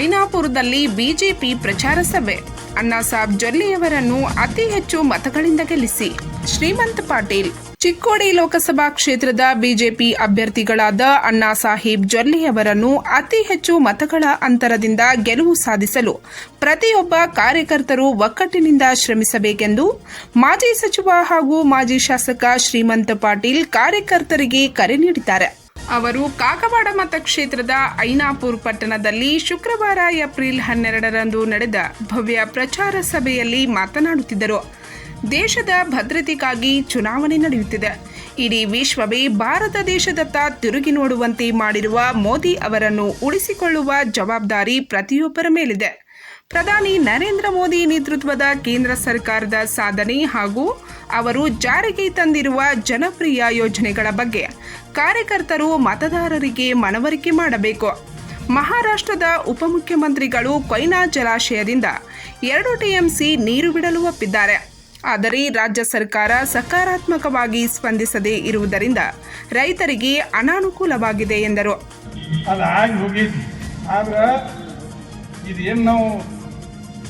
ಐನಾಪುರದಲ್ಲಿ BJP ಪ್ರಚಾರ ಸಭೆ. ಅಣ್ಣಾ ಸಾಬ್ ಜೊಲ್ಲೆಯವರನ್ನು ಅತಿ ಹೆಚ್ಚು ಮತಗಳಿಂದ ಗೆಲ್ಲಿಸಿ. ಶ್ರೀಮಂತ್ ಪಾಟೀಲ್. ಚಿಕ್ಕೋಡಿ ಲೋಕಸಭಾ ಕ್ಷೇತ್ರದ ಬಿಜೆಪಿ ಅಭ್ಯರ್ಥಿಗಳಾದ ಅಣ್ಣಾ ಸಾಹೇಬ್ ಜೊಲ್ಲೆಯವರನ್ನು ಅತಿ ಹೆಚ್ಚು ಮತಗಳ ಅಂತರದಿಂದ ಗೆಲುವು ಸಾಧಿಸಲು ಪ್ರತಿಯೊಬ್ಬ ಕಾರ್ಯಕರ್ತರು ಒಕ್ಕಟ್ಟಿನಿಂದ ಶ್ರಮಿಸಬೇಕೆಂದು ಮಾಜಿ ಸಚಿವ ಹಾಗೂ ಮಾಜಿ ಶಾಸಕ ಶ್ರೀಮಂತ್ ಪಾಟೀಲ್ ಕಾರ್ಯಕರ್ತರಿಗೆ ಕರೆ ನೀಡಿದ್ದಾರೆ. ಅವರು ಕಾಕವಾಡ ಮತಕ್ಷೇತ್ರದ ಐನಾಪುರ್ ಪಟ್ಟಣದಲ್ಲಿ ಶುಕ್ರವಾರ ಏಪ್ರಿಲ್ ಹನ್ನೆರಡರಂದು ನಡೆದ ಭವ್ಯ ಪ್ರಚಾರ ಸಭೆಯಲ್ಲಿ ಮಾತನಾಡುತ್ತಿದ್ದರು. ದೇಶದ ಭದ್ರತೆಗಾಗಿ ಚುನಾವಣೆ ನಡೆಯುತ್ತಿದೆ. ಇಡೀ ವಿಶ್ವವೇ ಭಾರತ ದೇಶದತ್ತ ತಿರುಗಿ ನೋಡುವಂತೆ ಮಾಡಿರುವ ಮೋದಿ ಅವರನ್ನು ಉಳಿಸಿಕೊಳ್ಳುವ ಜವಾಬ್ದಾರಿ ಪ್ರತಿಯೊಬ್ಬರ ಮೇಲಿದೆ. ಪ್ರಧಾನಿ ನರೇಂದ್ರ ಮೋದಿ ನೇತೃತ್ವದ ಕೇಂದ್ರ ಸರ್ಕಾರದ ಸಾಧನೆ ಹಾಗೂ ಅವರು ಜಾರಿಗೆ ತಂದಿರುವ ಜನಪ್ರಿಯ ಯೋಜನೆಗಳ ಬಗ್ಗೆ ಕಾರ್ಯಕರ್ತರು ಮತದಾರರಿಗೆ ಮನವರಿಕೆ ಮಾಡಬೇಕು. ಮಹಾರಾಷ್ಟ್ರದ ಉಪಮುಖ್ಯಮಂತ್ರಿಗಳು ಕೊಯ್ನಾ ಜಲಾಶಯದಿಂದ ಎರಡು ಟಿಎಂಸಿ ನೀರು ಬಿಡಲು ಒಪ್ಪಿದ್ದಾರೆ. ಆದರೆ ರಾಜ್ಯ ಸರ್ಕಾರ ಸಕಾರಾತ್ಮಕವಾಗಿ ಸ್ಪಂದಿಸದೇ ಇರುವುದರಿಂದ ರೈತರಿಗೆ ಅನಾನುಕೂಲವಾಗಿದೆ ಎಂದರು.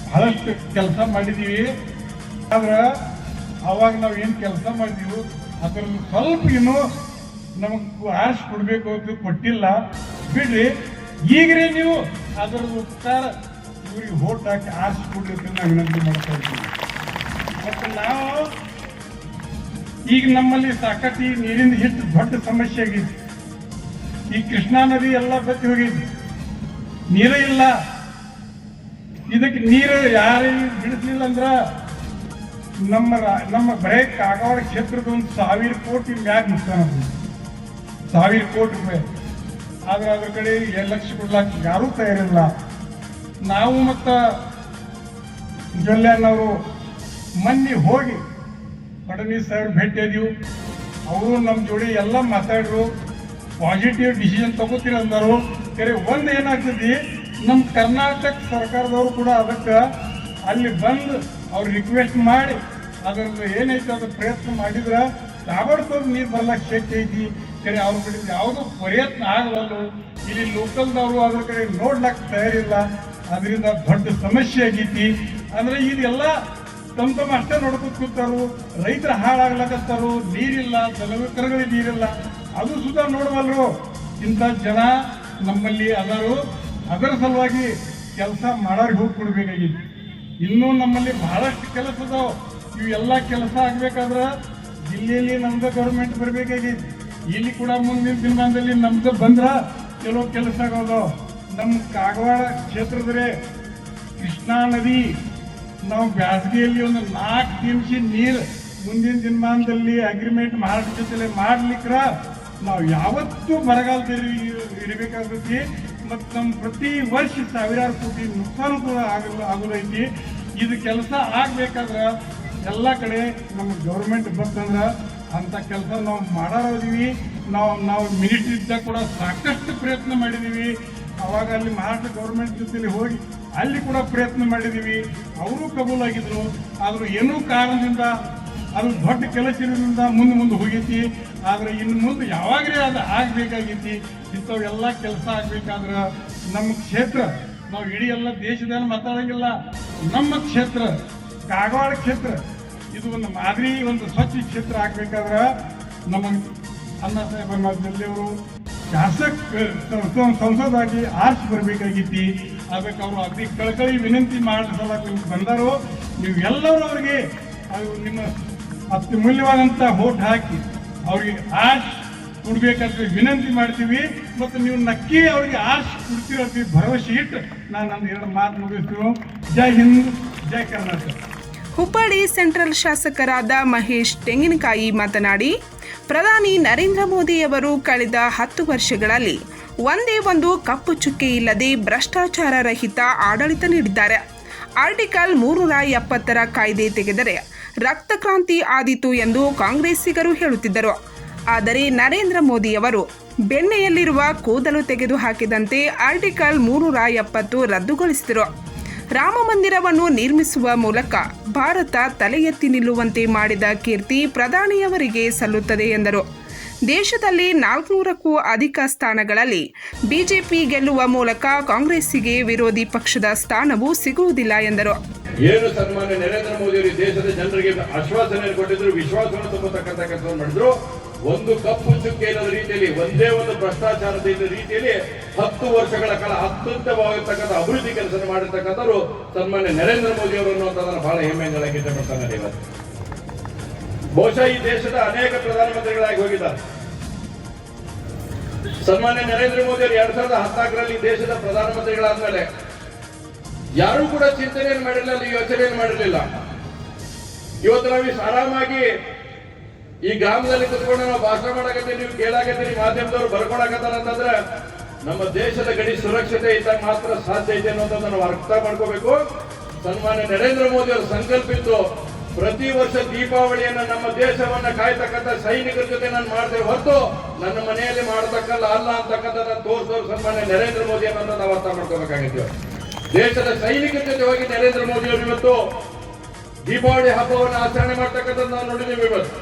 ಬಹಳಷ್ಟು ಕೆಲಸ ಮಾಡಿದ್ದೀವಿ ಆದ್ರೆ ಅವಾಗ ನಾವು ಏನು ಕೆಲಸ ಮಾಡಿದೀವಿ ಅದರಲ್ಲಿ ಸ್ವಲ್ಪ ಏನೋ ನಮಗೆ ಆಶ್ ಕೊಡಬೇಕು ಅಂತ ಕೊಟ್ಟಿಲ್ಲ. ಬಿಡ್ರಿ. ಈಗ್ರಿ ನೀವು ಅದರ ಉತ್ತರ ಇವ್ರಿಗೆ ಹೋಟ್ ಹಾಕಿ ಆಶ್ ಅಂತ ನಾವು ವಿನಂತಿ ಮಾಡ್ತಾ ಇದ್ದೀನಿ. ಮತ್ತು ನಾವು ಈಗ ನಮ್ಮಲ್ಲಿ ಸಾಕಷ್ಟು ಈ ನೀರಿನ ಹೆಚ್ಚು ದೊಡ್ಡ ಸಮಸ್ಯೆ ಆಗಿದೆ. ಈ ಕೃಷ್ಣಾ ನದಿ ಎಲ್ಲ ಬತ್ತಿ ಹೋಗಿದೆ. ನೀರೇ ಇಲ್ಲ. ಇದಕ್ಕೆ ನೀರು ಯಾರು ಬಿಡಿಸ್ಲಿಲ್ಲ ಅಂದ್ರ ನಮ್ಮ ನಮ್ಮ ಬರೇ ಕಾಗವಾಡ ಕ್ಷೇತ್ರದ ಒಂದು ಸಾವಿರ ಕೋಟಿ ಮ್ಯಾಗ ನುಕ್ಸಾನ. ಸಾವಿರ ಕೋಟಿ ರೂಪಾಯಿ ಆದ್ರೆ ಅದ್ರ ಕಡೆ ಏಳು ಲಕ್ಷ ಕೊಡ್ಲಾಕ ಯಾರೂ ತಯಾರಿಲ್ಲ ನಾವು ಮತ್ತ ಅವರು ಮೊನ್ನೆ ಹೋಗಿ ಫಡ್ನವೀಸ್ ಸರ್ ಭೇಟಿ ಆದೀವು ಅವರು ನಮ್ಮ ಜೋಡಿ ಎಲ್ಲ ಮಾತಾಡ್ರು. ಪಾಸಿಟಿವ್ ಡಿಸಿಷನ್ ತಗೋತೀರಿ ಅಂದರು. ಕರೆ ಒಂದು ಏನಾಗ್ತದೆ ನಮ್ಮ ಕರ್ನಾಟಕ ಸರ್ಕಾರದವರು ಕೂಡ ಅದಕ್ಕೆ ಅಲ್ಲಿ ಬಂದು ಅವ್ರು ರಿಕ್ವೆಸ್ಟ್ ಮಾಡಿ ಅದ್ರದ್ದು ಏನೈತೆ ಅದ್ರ ಪ್ರಯತ್ನ ಮಾಡಿದ್ರೆ ತಾಬಡ್ತೋದು ನೀರು ಬರ್ಲಕ್ಕೆ ಶಕ್ತಿ ಐತಿ. ಕರೆ ಅವ್ರ ಕಡೆ ಯಾವುದು ಪ್ರಯತ್ನ ಆಗವಲ್ಲು ಇಲ್ಲಿ ಲೋಕಲ್ದವರು ಅದ್ರ ಕಡೆ ನೋಡ್ಲಕ್ಕೆ ತಯಾರಿಲ್ಲ. ಅದರಿಂದ ದೊಡ್ಡ ಸಮಸ್ಯೆ ಆಗೈತಿ. ಅಂದ್ರೆ ಇದೆಲ್ಲ ತಮ್ಮ ತಮ್ಮ ಅಷ್ಟೇ ನೋಡ್ಕೊತ ರೈತರು ರೈತರ ನೀರಿಲ್ಲ ಜಲವಿಕರಗಳಿಗೆ ನೀರಿಲ್ಲ. ಅದು ಸುಧಾ ನೋಡಬಲ್ರು ಇಂಥ ಜನ ನಮ್ಮಲ್ಲಿ ಅದರು. ಅದರ ಸಲುವಾಗಿ ಕೆಲಸ ಮಾಡೋರಿಗೆ ಹೋಗಿ ಕೊಡ್ಬೇಕಾಗಿತ್ತು. ಇನ್ನೂ ನಮ್ಮಲ್ಲಿ ಬಹಳಷ್ಟು ಕೆಲಸ ಅದಾವೆ. ಇವೆಲ್ಲ ಕೆಲಸ ಆಗ್ಬೇಕಾದ್ರೆ ಜಿಲ್ಲೆಯಲ್ಲಿ ನಮ್ದು ಗೌರ್ಮೆಂಟ್ ಬರ್ಬೇಕಾಗೈತಿ ಇಲ್ಲಿ ಕೂಡ ಮುಂದಿನ ದಿನಮಾನದಲ್ಲಿ ನಮ್ದು ಬಂದ್ರ ಕೆಲವು ಕೆಲಸ ಆಗೋದು ನಮ್ಮ ಕಾಗವಾಡ ಕ್ಷೇತ್ರದ್ರೆ ಕೃಷ್ಣಾ ನದಿ, ನಾವು ಬ್ಯಾಸಗಿಯಲ್ಲಿ ಒಂದು ನಾಲ್ಕು ನಿಮಿಷ ನೀರು ಮುಂದಿನ ದಿನಮಾನದಲ್ಲಿ ಅಗ್ರಿಮೆಂಟ್ ಮಾರಾಟ ಜೊತೆಲೆ ಮಾಡ್ಲಿಕ್ರ ನಾವು ಯಾವತ್ತೂ ಬರಗಾಲದಲ್ಲಿ ಇರಬೇಕಾಗುತ್ತೆ ಮತ್ತು ನಮ್ಮ ಪ್ರತಿ ವರ್ಷ ಸಾವಿರಾರು ಕೋಟಿ ನುಕ್ಸಾನ ಕೂಡ ಆಗಲ್ಲ, ಆಗೋದೈತಿ. ಇದು ಕೆಲಸ ಆಗಬೇಕಾದ್ರೆ ಎಲ್ಲ ಕಡೆ ನಮ್ಮ ಗೌರ್ಮೆಂಟ್ ಬಂತಂದ್ರೆ ಅಂಥ ಕೆಲಸ ನಾವು ಮಾಡೋದಿವಿ ನಾವು ನಾವು ಮಿನಿಸ್ಟ್ರಿ ಇದ್ದಾಗ ಕೂಡ ಸಾಕಷ್ಟು ಪ್ರಯತ್ನ ಮಾಡಿದ್ದೀವಿ ಅವಾಗ ಅಲ್ಲಿ ಮಹಾರಾಷ್ಟ್ರ ಗೌರ್ಮೆಂಟ್ ಜೊತೆಲಿ ಹೋಗಿ ಅಲ್ಲಿ ಕೂಡ ಪ್ರಯತ್ನ ಮಾಡಿದ್ದೀವಿ ಅವರು ಕಬೂಲಾಗಿದ್ರು ಆದರೂ ಏನೂ ಕಾರಣದಿಂದ ಅದು ದೊಡ್ಡ ಕೆಲಸದಿಂದ ಮುಂದೆ ಮುಂದೆ ಹೋಗೈತಿ. ಆದ್ರೆ ಇನ್ನು ಮುಂದೆ ಯಾವಾಗಲೇ ಅದು ಆಗಬೇಕಾಗೈತಿ. ಇಂಥವೆಲ್ಲ ಕೆಲಸ ಆಗಬೇಕಾದ್ರೆ ನಮ್ಮ ಕ್ಷೇತ್ರ, ನಾವು ಇಡೀ ಎಲ್ಲ ದೇಶದಲ್ಲಿ ಮಾತಾಡೋಂಗಿಲ್ಲ. ನಮ್ಮ ಕ್ಷೇತ್ರ, ಕಾಗವಾಡ ಕ್ಷೇತ್ರ ಇದು ಒಂದು ಮಾದರಿ, ಒಂದು ಸ್ವಚ್ಛ ಕ್ಷೇತ್ರ ಆಗ್ಬೇಕಾದ್ರೆ ನಮಗೆ ಅಣ್ಣ ಸಾಹೇಬ ಅವರು ಶಾಸಕ ಸಂಸದಾಗಿ ಆರ್ಸ್ ಬರ್ಬೇಕಾಗಿತ್ತಿ. ಅದಕ್ಕೆ ಅವರು ಅತಿ ಕಳಕಳಿ ವಿನಂತಿ ಮಾಡಿಸಲಕ್ಕ ಬಂದರು ನೀವು ಎಲ್ಲರೂ ಅವರಿಗೆ ಅದು ನಿಮ್ಮ ಅತ್ಯಮೂಲ್ಯವಾದಂಥ ಹೋಟ್ ಹಾಕಿ ಅವ್ರಿಗೆ ಆರ್ಸ್ ಕೊಡ್ಬೇಕಂತ ವಿನಂತಿ ಮಾಡ್ತೀವಿ. ಮತ್ತು ನೀವು ನಕ್ಕಿ ಅವ್ರಿಗೆ ಆರ್ಸ್ ಕೊಡ್ತೀರ ಭರವಸೆ ಇಟ್ಟು ನಾನು ನನ್ನ ಎರಡು ಮಾತು ಮುಗಿಸ್ತೀವಿ ಜೈ ಹಿಂದ್, ಜೈ ಕರ್ನಾಟಕ. ಹುಬ್ಬಳ್ಳಿ ಸೆಂಟ್ರಲ್ ಶಾಸಕರಾದ ಮಹೇಶ್ ತೆಂಗಿನಕಾಯಿ ಮಾತನಾಡಿ, ಪ್ರಧಾನಿ ನರೇಂದ್ರ ಮೋದಿಯವರು ಕಳೆದ ಹತ್ತು ವರ್ಷಗಳಲ್ಲಿ ಒಂದೇ ಒಂದು ಕಪ್ಪು ಚುಕ್ಕೆ ಇಲ್ಲದೆ ಭ್ರಷ್ಟಾಚಾರ ರಹಿತ ಆಡಳಿತ ನೀಡಿದ್ದಾರೆ. ಆರ್ಟಿಕಲ್ ಮೂರರ ಎಪ್ಪತ್ತರ ಕಾಯ್ದೆ ತೆಗೆದರೆ ರಕ್ತಕ್ರಾಂತಿ ಆದಿತು ಎಂದು ಕಾಂಗ್ರೆಸ್ಸಿಗರು ಹೇಳುತ್ತಿದ್ದರು. ಆದರೆ ನರೇಂದ್ರ ಮೋದಿಯವರು ಬೆಣ್ಣೆಯಲ್ಲಿರುವ ಕೂದಲು ತೆಗೆದು ಹಾಕಿದಂತೆ ಆರ್ಟಿಕಲ್ ಮೂರರ ಎಪ್ಪತ್ತು ರದ್ದುಗೊಳಿಸಿದರು. ರಾಮ ಮಂದಿರವನ್ನು ನಿರ್ಮಿಸುವ ಮೂಲಕ ಭಾರತ ತಲೆ ಎತ್ತಿ ನಿಲ್ಲುವಂತೆ ಮಾಡಿದ ಕೀರ್ತಿ ಪ್ರಧಾನಿಯವರಿಗೆ ಸಲ್ಲುತ್ತದೆ ಎಂದರು. ದೇಶದಲ್ಲಿ ನಾಲ್ಕುನೂರಕ್ಕೂ ಅಧಿಕ ಸ್ಥಾನಗಳಲ್ಲಿ ಬಿಜೆಪಿ ಗೆಲ್ಲುವ ಮೂಲಕ ಕಾಂಗ್ರೆಸ್ಸಿಗೆ ವಿರೋಧಿ ಪಕ್ಷದ ಸ್ಥಾನವೂ ಸಿಗುವುದಿಲ್ಲ ಎಂದರು. ಏನು ಸನ್ಮಾನ ನರೇಂದ್ರ ಮೋದಿ ದೇಶದ ಜನರಿಗೆ ಆಶ್ವಾಸನೆ ಕೊಟ್ಟಿದ್ರು, ವಿಶ್ವಾಸವನ್ನು ಮಾಡಿದ್ರು ಒಂದು ಕಪ್ಪು ಚುಕ್ಕೆ ಇಲ್ಲದ ರೀತಿಯಲ್ಲಿ, ಒಂದೇ ಒಂದು ಭ್ರಷ್ಟಾಚಾರದ ರೀತಿಯಲ್ಲಿ ಹತ್ತು ವರ್ಷಗಳ ಕಾಲ ಅತ್ಯುತ್ತಮವಾಗಿರ್ತಕ್ಕಂಥ ಅಭಿವೃದ್ಧಿ ಕೆಲಸ ಮಾಡಿರ್ತಕ್ಕಂಥವ್ರು ಸನ್ಮಾನ್ಯ ನರೇಂದ್ರ ಮೋದಿ ಅವರು ಅನ್ನುವಂಥದ್ದನ್ನು ಬಹಳ ಹೆಮ್ಮೆಯಿಂದ ಹೇಳಕ್ಕೆ ಇಷ್ಟಪಡ್ತಾನೆ ಇವತ್ತು ಬಹುಶಃ ಈ ದೇಶದ ಅನೇಕ ಪ್ರಧಾನಮಂತ್ರಿಗಳಾಗಿ ಹೋಗಿದ್ದಾರೆ. ಸನ್ಮಾನ್ಯ ನರೇಂದ್ರ ಮೋದಿ ಅವರು ಎರಡ್ ಸಾವಿರದ ಹತ್ತಾಕರಲ್ಲಿ ದೇಶದ ಪ್ರಧಾನಮಂತ್ರಿಗಳಾದ್ಮೇಲೆ ಯಾರು ಕೂಡ ಚಿಂತನೆಯನ್ನು ಮಾಡಿರಲಿಲ್ಲ, ಯೋಚನೆಯನ್ನು ಮಾಡಿರಲಿಲ್ಲ. ಇವತ್ತು ನಾವು ಆರಾಮಾಗಿ ಈ ಗ್ರಾಮದಲ್ಲಿ ಕುತ್ಕೊಂಡು ನಾವು ಭಾಷಣ ಮಾಡಕತ್ತೀವಿ, ನೀವು ಕೇಳಾಕತ್ತೀರಿ, ಮಾಧ್ಯಮದವ್ರು ಬರ್ಕೊಳಕತ್ತಾರ ಅಂತಂದ್ರೆ ನಮ್ಮ ದೇಶದ ಗಡಿ ಸುರಕ್ಷತೆ ಇದ್ದಾಗ ಮಾತ್ರ ಸಾಧ್ಯ ಇದೆ ಅನ್ನೋದನ್ನ ನಾವು ಅರ್ಥ ಮಾಡ್ಕೋಬೇಕು. ಸನ್ಮಾನ್ಯ ನರೇಂದ್ರ ಮೋದಿ ಅವರು ಸಂಕಲ್ಪ ಇತ್ತು ಪ್ರತಿ ವರ್ಷ ದೀಪಾವಳಿಯನ್ನ ನಮ್ಮ ದೇಶವನ್ನ ಕಾಯ್ತಕ್ಕಂಥ ಸೈನಿಕರ ಜೊತೆ ನಾನು ಮಾಡ್ತೇವೆ ಹೊರತು ನನ್ನ ಮನೆಯಲ್ಲಿ ಮಾಡತಕ್ಕಲ್ಲ ಅಲ್ಲ ಅಂತಕ್ಕಂಥದ್ದನ್ನ ತೋರಿಸೋರು ಸನ್ಮಾನ್ಯ ನರೇಂದ್ರ ಮೋದಿ ಅನ್ನೋದನ್ನ ನಾವು ಅರ್ಥ ಮಾಡ್ಕೋಬೇಕಾಗಿದ್ದೇವೆ ದೇಶದ ಸೈನಿಕರ ಜೊತೆ ಹೋಗಿ ನರೇಂದ್ರ ಮೋದಿ ಅವರು ಇವತ್ತು ದೀಪಾವಳಿ ಹಬ್ಬವನ್ನು ಆಚರಣೆ ಮಾಡ್ತಕ್ಕಂಥದ್ದು ನಾವು ನೋಡಿದ್ದೀವಿ ಇವತ್ತು.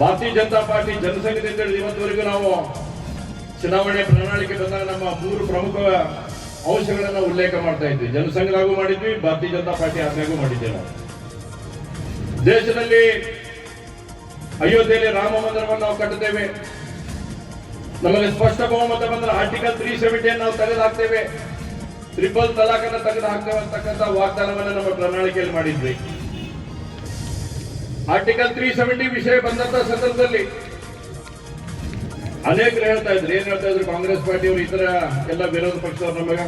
ಭಾರತೀಯ ಜನತಾ ಪಾರ್ಟಿ ಜನಸಂಘದಿಂದ ಹಿಡಿದು ಇವತ್ತುವರೆಗೂ ನಾವು ಚುನಾವಣೆ ಪ್ರಣಾಳಿಕೆ ಬಂದಾಗ ನಮ್ಮ ಮೂರು ಪ್ರಮುಖ ಅಂಶಗಳನ್ನ ಉಲ್ಲೇಖ ಮಾಡ್ತಾ ಇದ್ವಿ. ಜನಸಂಘದಾಗೂ ಮಾಡಿದ್ವಿ, ಭಾರತೀಯ ಜನತಾ ಪಾರ್ಟಿ ಆಜ್ಞೆಗೂ ಮಾಡಿದ್ವಿ ನಾವು. ದೇಶದಲ್ಲಿ ಅಯೋಧ್ಯೆಯಲ್ಲಿ ರಾಮ ಮಂದಿರವನ್ನು ನಾವು ಕಟ್ಟುತ್ತೇವೆ. ನಮಗೆ ಸ್ಪಷ್ಟ ಬಹುಮತ ಬಂದ್ರೆ ಆರ್ಟಿಕಲ್ ತ್ರೀ ಸೆವೆಂಟಿಯನ್ನು ನಾವು ತೆಗೆದು ಹಾಕ್ತೇವೆ ತಲಾಖನ್ನ ತೆಗೆದು ಹಾಕ್ತೇವೆ ಅಂತಕ್ಕಂಥ ವಾಗ್ದಾನವನ್ನು ನಮ್ಮ ಪ್ರಣಾಳಿಕೆಯಲ್ಲಿ ಮಾಡಿದ್ವಿ. ಆರ್ಟಿಕಲ್ ತ್ರೀ ಸೆವೆಂಟಿ ವಿಷಯ ಬಂದಂತ ಸಂದರ್ಭದಲ್ಲಿ ಅನೇಕರು ಹೇಳ್ತಾ ಇದ್ರು. ಏನ್ ಹೇಳ್ತಾ ಇದ್ರು? ಕಾಂಗ್ರೆಸ್ ಪಾರ್ಟಿಯವರು ಇತರ ಎಲ್ಲ ವಿರೋಧ ಪಕ್ಷದವ್ರು ನಮಗ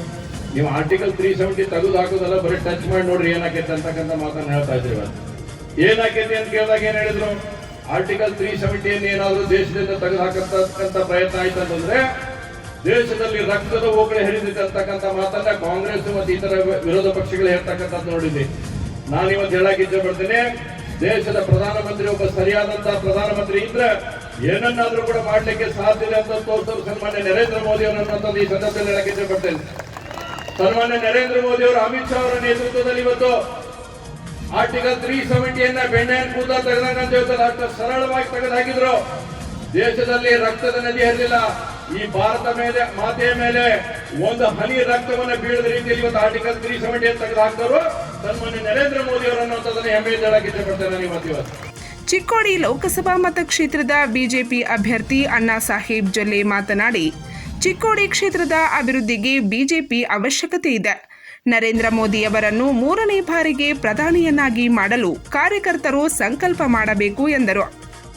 ನೀವು ಆರ್ಟಿಕಲ್ ತ್ರೀ ಸೆವೆಂಟಿ ತೆಗೆದು ಹಾಕೋದಲ್ಲ ಬರೀ ಟಚ್ ಮಾಡಿ ನೋಡ್ರಿ ಏನಾಕೈತೆ ಅಂತಕ್ಕಂಥ ಮಾತನ್ನ ಹೇಳ್ತಾ ಇದ್ರು ಇವತ್ತು. ಏನಾಕೈತಿ ಅಂತ ಕೇಳಿದಾಗ ಏನ್ ಹೇಳಿದ್ರು? ಆರ್ಟಿಕಲ್ ತ್ರೀ ಸೆವೆಂಟಿಯನ್ನು ಏನಾದ್ರು ದೇಶದಿಂದ ತೆಗೆದು ಹಾಕತಕ್ಕಂತ ಪ್ರಯತ್ನ ಆಯ್ತು ಅಂತಂದ್ರೆ ದೇಶದಲ್ಲಿ ರಕ್ತದ ಹೋಗಳೆ ಹಿಡಿದಿದೆ ಅಂತಕ್ಕಂಥ ಮಾತನ್ನ ಕಾಂಗ್ರೆಸ್ ಮತ್ತು ಇತರ ವಿರೋಧ ಪಕ್ಷಗಳು ಹೇಳ್ತಕ್ಕಂಥದ್ದು ನೋಡಿದ್ವಿ. ನಾನು ಇವತ್ತು ಹೇಳಕ್ ಇಚ್ಛೆ ಪಡ್ತೇನೆ. ದೇಶದ ಪ್ರಧಾನಮಂತ್ರಿ ಒಬ್ಬ ಸರಿಯಾದಂತಹ ಪ್ರಧಾನಮಂತ್ರಿ ಇದ್ರೆ ಏನನ್ನಾದ್ರೂ ಕೂಡ ಮಾಡಲಿಕ್ಕೆ ಸಾಧ್ಯ ಅಂತ ತೋರಿಸಲು ಸನ್ಮಾನ್ಯ ನರೇಂದ್ರ ಮೋದಿ ಅವರನ್ನು ಈ ಸಂದರ್ಭದಲ್ಲಿ ಹೇಳಕ್ಕೆ ಇಷ್ಟಪಡ್ತೇನೆ ಸನ್ಮಾನ್ಯ ನರೇಂದ್ರ ಮೋದಿ ಅವರು ಅಮಿತ್ ಶಾ ಅವರ ನೇತೃತ್ವದಲ್ಲಿ ಇವತ್ತು ಆರ್ಟಿಕಲ್ ತ್ರೀ ಸೆವೆಂಟಿಯನ್ನ ಬೆಣ್ಣೆಯನ್ನು ಕೂದ ತೆಗೆದಂಗ ಅಂತ ಹೇಳ್ತಾರೆ. ಸರಳವಾಗಿ ತೆಗೆದು ಹಾಕಿದ್ರು. ದೇಶದಲ್ಲಿ ರಕ್ತದ ನದಿ ಹರಿಲಿಲ್ಲ. ಈ ಭಾರತ ಮೇಲೆ, ಮಾತೆಯ ಮೇಲೆ ಒಂದು ಹನಿ ರಕ್ತವನ್ನು ಬೀಳದ ರೀತಿಯಲ್ಲಿ ಇವತ್ತು ಆರ್ಟಿಕಲ್ ತ್ರೀ ಸೆವೆಂಟಿ ತೆಗೆದು ಹಾಕ್ತರು ಸನ್ಮಾನ್ಯ ನರೇಂದ್ರ ಮೋದಿ ಅವರನ್ನಂತದನ್ನ ಹೆಮ್ಮೆ ಹೇಳಕ್ಕೆ ಇಷ್ಟಪಡ್ತೇನೆ ಇವತ್ತು ಚಿಕ್ಕೋಡಿ ಲೋಕಸಭಾ ಮತಕ್ಷೇತ್ರದ ಬಿಜೆಪಿ ಅಭ್ಯರ್ಥಿ ಅಣ್ಣಾ ಸಾಹೇಬ್ ಜೊಲ್ಲೆ ಮಾತನಾಡಿ, ಚಿಕ್ಕೋಡಿ ಕ್ಷೇತ್ರದ ಅಭಿವೃದ್ಧಿಗೆ ಬಿಜೆಪಿ ಅವಶ್ಯಕತೆ ಇದೆ. ನರೇಂದ್ರ ಮೋದಿಯವರನ್ನು ಮೂರನೇ ಬಾರಿಗೆ ಪ್ರಧಾನಿಯನ್ನಾಗಿ ಮಾಡಲು ಕಾರ್ಯಕರ್ತರು ಸಂಕಲ್ಪ ಮಾಡಬೇಕು ಎಂದರು.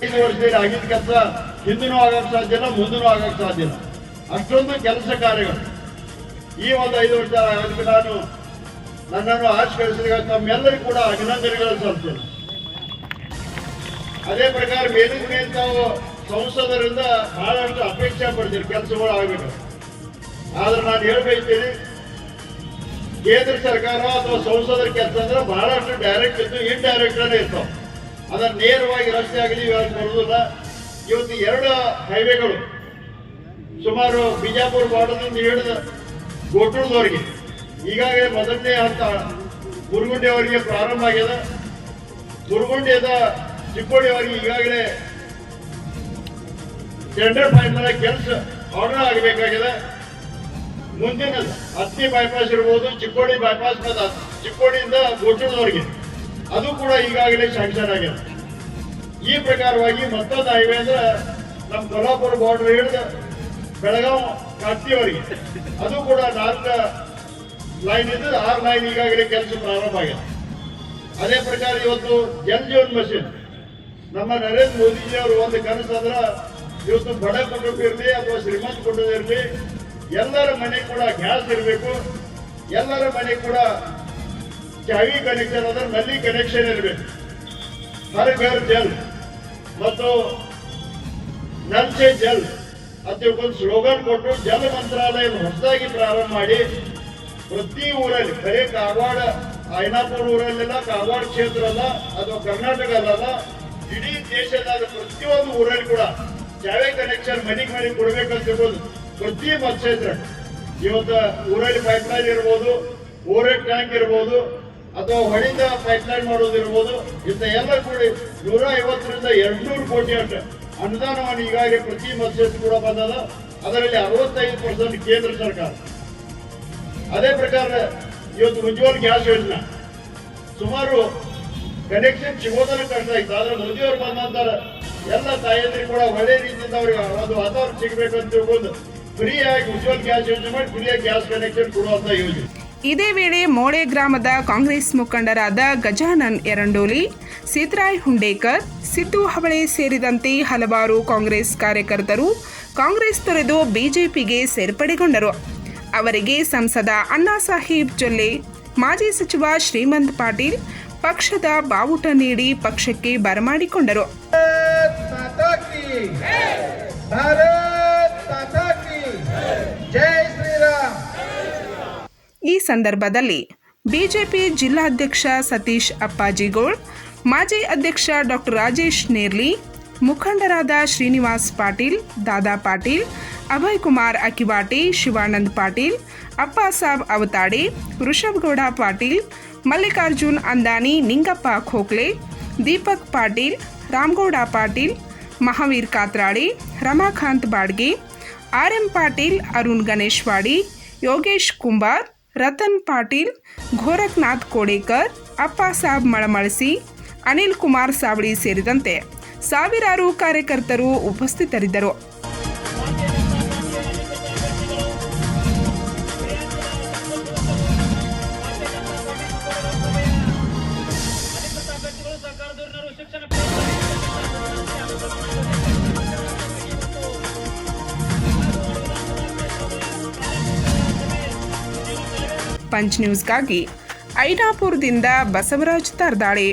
ವರ್ಷದಲ್ಲಿ ಆಗಿದ್ದ ಕೆಲಸ ಹಿಂದೂ ಆಗಕ್ಕೆ ಸಾಧ್ಯ ಇಲ್ಲ ಮುಂದೂ ಆಗಕ್ಕೆ ಸಾಧ್ಯ ಇಲ್ಲ. ಅಷ್ಟೊಂದು ಕೆಲಸ ಕಾರ್ಯಗಳು. ಈ ಒಂದು ಐದು ವರ್ಷ ಅದಕ್ಕೆ ನಾನು ನನ್ನನ್ನು ಆಶೀರ್ವದಿಸಿದ ತಮ್ಮೆಲ್ಲರಿಗೂ ಕೂಡ ಅಭಿನಂದನೆಗಳನ್ನು ಸಲ್ಲಿಸ್ತೇನೆ. ಅದೇ ಪ್ರಕಾರ ಮೇಲಿನ ಮೇಲೆ ತಾವು ಸಂಸದರಿಂದ ಬಹಳಷ್ಟು ಅಪೇಕ್ಷೆ ಪಡ್ತೀರಿ ಕೆಲಸಗಳು ಆಗಬೇಕು. ಆದ್ರೆ ನಾನು ಹೇಳ್ಬೇಕೀನಿ ಕೇಂದ್ರ ಸರ್ಕಾರ ಅಥವಾ ಸಂಸದರ ಕೆಲಸ ಅಂದ್ರೆ ಬಹಳಷ್ಟು ಡೈರೆಕ್ಟ್ ಇದ್ದು ಡೈರೆಕ್ಟ್ ಇರ್ತಾವ. ಅದನ್ನ ನೇರವಾಗಿ ರಸ್ತೆ ಆಗಲಿ ಇವತ್ತು ಬರುವುದಿಲ್ಲ ಇವತ್ತು ಎರಡು ಹೈವೇಗಳು ಸುಮಾರು ಬಿಜಾಪುರ ಬಾರ್ಡರ್ನಿಂದ ಹೇಳಿದ ಗೋಟೂರ್ದವರೆಗೆ ಈಗಾಗಲೇ ಮೊದಲನೇ ಹಂತ ಗುರುಗುಂಡೆಯವರಿಗೆ ಪ್ರಾರಂಭ ಆಗ್ಯದ ಗುರುಗುಂಡೆಯದ ಚಿಕ್ಕೋಡಿಯವರಿಗೆ ಈಗಾಗಲೇ ಟೆಂಡರ್ ಫೈನಲ್ ಕೆಲಸ ಆರ್ಡರ್ ಆಗಬೇಕಾಗಿದೆ. ಮುಂದಿನ ಹತ್ತಿ ಬೈಪಾಸ್ ಇರ್ಬೋದು, ಚಿಕ್ಕೋಡಿ ಬೈಪಾಸ್ ಚಿಕ್ಕೋಡಿಯಿಂದ ಗೋಟೂರ್ದವರೆಗೆ ಅದು ಕೂಡ ಈಗಾಗಲೇ ಶಾಂಕ್ಷನ್ ಆಗಿದೆ. ಈ ಪ್ರಕಾರವಾಗಿ ಮತ್ತೊಂದು ಹೈವೇ ಅಂದ್ರೆ ನಮ್ಮ ಕೊಲ್ಲಾಪುರ ಬಾರ್ಡರ್ ಹಿಡಿದು ಬೆಳಗಾವ್ ಕಾಡ್ತಿವರೆಗೆ ಅದು ಕೂಡ ನಾಲ್ಕು ಲೈನ್ ಇದ್ದು ಆರು ಲೈನ್ ಈಗಾಗಲೇ ಕೆಲಸ ಪ್ರಾರಂಭ ಆಗಿದೆ. ಅದೇ ಪ್ರಕಾರ ಇವತ್ತು ಜಲ್ ಜೀವನ್ ಮಷಿನ್ ನಮ್ಮ ನರೇಂದ್ರ ಮೋದಿಜಿ ಅವರು ಒಂದು ಕನಸು ಅಂದ್ರೆ ಇವತ್ತು ಬಡ ಕುಟುಂಬ ಇರಲಿ ಅಥವಾ ಶ್ರೀಮಂತ ಕುಟುಂಬ ಇರಲಿ, ಎಲ್ಲರ ಮನೆ ಕೂಡ ಗ್ಯಾಸ್ ಇರಬೇಕು. ಎಲ್ಲರ ಮನೆ ಕೂಡ ಚಾವಿ ಕನೆಕ್ಷನ್ ಅಂದ್ರೆ ನಲ್ಲಿ ಕನೆಕ್ಷನ್ ಇರಬೇಕು. ಹರ್ ಜಲ್ ಮತ್ತು ನಲ್ಸೆ ಜಲ್ ಒಂದು ಸ್ಲೋಗನ್ ಕೊಟ್ಟು ಜಲ ಮಂತ್ರಾಲಯ ಹೊಸದಾಗಿ ಪ್ರಾರಂಭ ಮಾಡಿ ಪ್ರತಿ ಊರಲ್ಲಿ ಬರೀ ಕಾರವಾಡ ಐನಾಪುರ ಊರಲ್ಲೆಲ್ಲ, ಕಾರವಾಡ ಕ್ಷೇತ್ರ ಅಲ್ಲ ಅಥವಾ ಕರ್ನಾಟಕ ಅಲ್ಲ ಇಡೀ ದೇಶದ ಪ್ರತಿಯೊಂದು ಊರಲ್ಲಿ ಕೂಡ ಜಾವೆ ಕನೆಕ್ಷನ್ ಮನೆಗೆ ಮನೆಗೆ ಕೊಡ್ಬೇಕಂತ ಹೇಳ್ಬೋದು ಪ್ರತಿ ಮತಕ್ಷೇತ್ರ ಇವತ್ತು ಊರಲ್ಲಿ ಪೈಪ್ಲೈನ್ ಇರ್ಬೋದು ಓರೆಡ್ ಟ್ಯಾಂಕ್ ಇರ್ಬೋದು ಅಥವಾ ಹೊಳಿಂದ ಪೈಪ್ಲೈನ್ ಮಾಡೋದಿರ್ಬೋದು. ಇಂಥ ಎಲ್ಲ ಕೂಡಿ ನೂರ ಐವತ್ತರಿಂದ ಎರಡ್ನೂರು ಕೋಟಿ ಅಷ್ಟು. ಅನುದಾನವನ್ನು ಈಗಾಗಲೇ ಪ್ರತಿ ಮತಕ್ಷೇತ್ರ ಕೂಡ ಬಂದದ. ಅದರಲ್ಲಿ ಅರವತ್ತೈದು ಪರ್ಸೆಂಟ್ ಕೇಂದ್ರ ಸರ್ಕಾರ. ಅದೇ ಪ್ರಕಾರ ಇವತ್ತು ಉಜ್ವಲ್ ಗ್ಯಾಸ್ ಯೋಜನೆ. ಸುಮಾರು ಕನೆಕ್ಷನ್ ಸಿಗೋದನ್ನು ಕಷ್ಟ ಆಯ್ತು. ಆದ್ರೆ ಮೋದಿಯವರು ಬಂದ ನಂತರ ಎಲ್ಲ ತಾಯಂದ್ರಿಗೆ ಕೂಡ ಒಳ್ಳೆ ರೀತಿಯಿಂದ ಅವ್ರಿಗೆ ಒಂದು ವಾತಾವರಣ ಸಿಗಬೇಕು ಅಂತ ತಿಳ್ಕೊಂಡು ಫ್ರೀಯಾಗಿ ಉಜ್ವಲ್ ಗ್ಯಾಸ್ ಯೋಜನೆ ಮಾಡಿ ಫ್ರೀಯಾಗಿ ಗ್ಯಾಸ್ ಕನೆಕ್ಷನ್ ಕೊಡುವಂತ ಯೋಜನೆ. ಇದೇ ವೇಳೆ ಮೋಳೆ ಗ್ರಾಮದ ಕಾಂಗ್ರೆಸ್ ಮುಖಂಡರಾದ ಗಜಾನನ್ ಎರಂಡೋಲಿ, ಸಿದ್ರಾಯ್ ಹುಂಡೇಕರ್, ಸಿದ್ದು ಹವಳೆ ಸೇರಿದಂತೆ ಹಲವಾರು ಕಾಂಗ್ರೆಸ್ ಕಾರ್ಯಕರ್ತರು ಕಾಂಗ್ರೆಸ್ ತೊರೆದು ಬಿಜೆಪಿಗೆ ಸೇರ್ಪಡೆಗೊಂಡರು. ಅವರಿಗೆ ಸಂಸದ ಅಣ್ಣಾ ಸಾಹೇಬ್ ಜೊಲ್ಲೆ, ಮಾಜಿ ಸಚಿವ ಶ್ರೀಮಂತ್ ಪಾಟೀಲ್ ಪಕ್ಷದ ಬಾವುಟ ನೀಡಿ ಪಕ್ಷಕ್ಕೆ ಬರಮಾಡಿಕೊಂಡರು. ಈ ಸಂದರ್ಭದಲ್ಲಿ ಬಿಜೆಪಿ ಜಿಲ್ಲಾಧ್ಯಕ್ಷ ಸತೀಶ್ ಅಪ್ಪಾಜಿಗೋಳ್, ಮಾಜಿ ಅಧ್ಯಕ್ಷ ಡಾಕ್ಟರ್ ರಾಜೇಶ್ ನೇರ್ಲಿ, ಮುಖಂಡರಾದ ಶ್ರೀನಿವಾಸ್ ಪಾಟೀಲ್, ದಾದಾ ಪಾಟೀಲ್, ಅಭಯ್ ಕುಮಾರ್ ಅಕಿವಾಟಿ, ಶಿವಾನಂದ್ ಪಾಟೀಲ್ ಅಪ್ಪಾಸಾಬ್ ಅವತಾಡೆ ವೃಷಭಗೌಡ ಪಾಟೀಲ್, ಮಲ್ಲಿಕಾರ್ಜುನ್ ಅಂದಾನಿ, ನಿಂಗಪ್ಪ ಖೋಕ್ಲೆ ದೀಪಕ್ ಪಾಟೀಲ್, ರಾಮಗೌಡ ಪಾಟೀಲ್, ಮಹಾವೀರ್ ಕಾತ್ರಾಡಿ ರಮಾಕಾಂತ್ ಬಾಡ್ಗೆ, ಆರ್ ಎಂ ಪಾಟೀಲ್, ಅರುಣ್ ಗಣೇಶ್ವಾಡಿ, ಯೋಗೇಶ್ ಕುಂಬಾರ್ ರತನ್ ಪಾಟೀಲ್ ಗೋರಖ್ನಾಥ್ ಕೋಡೇಕರ್ ಅಪ್ಪಾಸಾಬ್ ಮಳಮಳಸಿ ಅನಿಲ್ ಕುಮಾರ್ ಸಾವಳಿ ಸೇರಿದಂತೆ ಸಾವಿರಾರು ಕಾರ್ಯಕರ್ತರು ಉಪಸ್ಥಿತರಿದ್ದರು. ಪಂಚ್ ನ್ಯೂಸ್ಗಾಗಿ ಐನಾಪುರದಿಂದ ಬಸವರಾಜ್ ತರ್ದಾಳೆ.